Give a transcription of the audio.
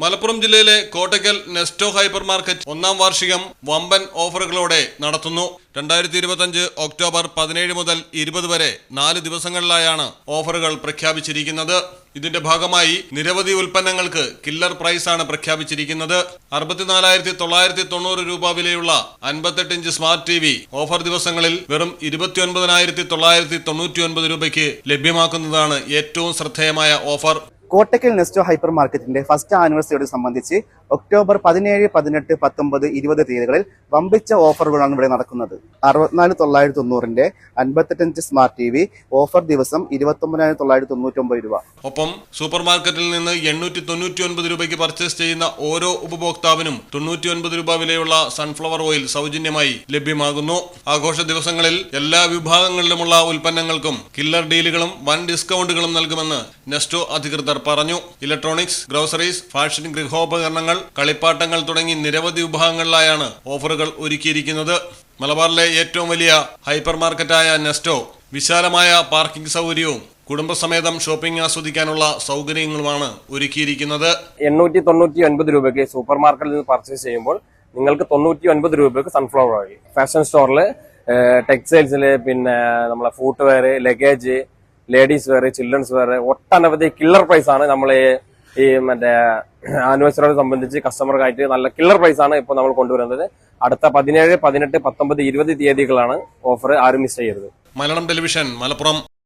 മലപ്പുറം ജില്ലയിലെ Kottakkal Nesto hyper market ഒന്നാം വാർഷികം വമ്പൻ ഓഫറുകളോടെ നടത്തുന്നു. രണ്ടായിരത്തി ഇരുപത്തഞ്ച് ഒക്ടോബർ പതിനേഴ് മുതൽ ഇരുപത് വരെ നാല് ദിവസങ്ങളിലായാണ് ഓഫറുകൾ പ്രഖ്യാപിച്ചിരിക്കുന്നത്. ഇതിന്റെ ഭാഗമായി നിരവധി ഉൽപ്പന്നങ്ങൾക്ക് കില്ലർ പ്രൈസ് ആണ് പ്രഖ്യാപിച്ചിരിക്കുന്നത്. അറുപത്തിനാലായിരത്തി തൊള്ളായിരത്തി തൊണ്ണൂറ് രൂപ വിലയുള്ള അൻപത്തെട്ട് inch smart T V offer ദിവസങ്ങളിൽ വെറും ഇരുപത്തിയൊൻപതിനായിരത്തി തൊള്ളായിരത്തി തൊണ്ണൂറ്റി ഒൻപത് രൂപയ്ക്ക് ലഭ്യമാക്കുന്നതാണ് ഏറ്റവും ശ്രദ്ധേയമായ ഓഫർ. കോട്ടക്കൽ നെസ്റ്റോ ഹൈപ്പർ മാർക്കറ്റിന്റെ ഫസ്റ്റ് ആനിവേഴ്സറിയോട് സംബന്ധിച്ച് ഒക്ടോബർ പതിനേഴ് പതിനെട്ട് പത്തൊമ്പത് ഇരുപത് തീയതികളിൽ വമ്പിച്ച ഓഫറുകളാണ് ഇവിടെ നടക്കുന്നത്. അറുപത്തിനാല് തൊള്ളായിരത്തി തൊണ്ണൂറിന്റെ അൻപത്തെട്ടഞ്ച് സ്മാർട്ട് ടി വി ഓഫർ ദിവസം ഇരുപത്തൊമ്പതിനായിരത്തി തൊള്ളായിരത്തി തൊണ്ണൂറ്റൊമ്പത് രൂപ. ഒപ്പം സൂപ്പർ മാർക്കറ്റിൽ നിന്ന് എണ്ണൂറ്റി തൊണ്ണൂറ്റി ഒൻപത് രൂപയ്ക്ക് പർച്ചേസ് ചെയ്യുന്ന ഓരോ ഉപഭോക്താവിനും തൊണ്ണൂറ്റി ഒൻപത് രൂപ വിലയുള്ള സൺഫ്ലവർ ഓയിൽ സൗജന്യമായി ലഭ്യമാകുന്നു. ആഘോഷ ദിവസങ്ങളിൽ എല്ലാ വിഭാഗങ്ങളിലുമുള്ള ഉൽപ്പന്നങ്ങൾക്കും കില്ലർ ഡീലുകളും വൻ ഡിസ്കൗണ്ടുകളും നൽകുമെന്ന് നെസ്റ്റോ അധികൃതർ പറഞ്ഞു. ഇലക്ട്രോണിക്സ് ഗ്രോസറീസ് ഫാഷൻ ഗൃഹോപകരണങ്ങൾ കളിപ്പാട്ടങ്ങൾ തുടങ്ങി നിരവധി വിഭാഗങ്ങളിലായാണ് ഓഫറുകൾ ഒരുക്കിയിരിക്കുന്നത്. മലബാറിലെ ഏറ്റവും വലിയ ഹൈപ്പർ മാർക്കറ്റായ നെസ്റ്റോ വിശാലമായ പാർക്കിംഗ് സൗകര്യവും കുടുംബസമേതം ഷോപ്പിംഗ് ആസ്വദിക്കാനുള്ള സൗകര്യങ്ങളുമാണ് ഒരുക്കിയിരിക്കുന്നത്. എണ്ണൂറ്റി തൊണ്ണൂറ്റി ഒൻപത് രൂപയ്ക്ക് സൂപ്പർ മാർക്കറ്റിൽ നിന്ന് പർച്ചേസ് ചെയ്യുമ്പോൾ നിങ്ങൾക്ക് തൊണ്ണൂറ്റി ഒൻപത് രൂപയ്ക്ക് സൺഫ്ലവർ ഓയിൽ ഫാഷൻ സ്റ്റോറിൽ ടെക്സ്റ്റൈൽസിൽ പിന്നെ നമ്മളെ footwear luggage ladies wear children's wear ഒട്ടനവധി കില്ലർ പ്രൈസ് ആണ് ഈ മറ്റേ ആനിവേഴ്സറിയോട് സംബന്ധിച്ച് കസ്റ്റമർക്കായിട്ട് നല്ല കില്ലർ പ്രൈസ് ആണ് ഇപ്പോൾ നമ്മൾ കൊണ്ടുവരുന്നത്. അടുത്ത പതിനേഴ് പതിനെട്ട് പത്തൊമ്പത് ഇരുപത് തീയതികളാണ് ഓഫർ ആരും മിസ് ചെയ്യരുത്. മലയാളം ടെലിവിഷൻ മലപ്പുറം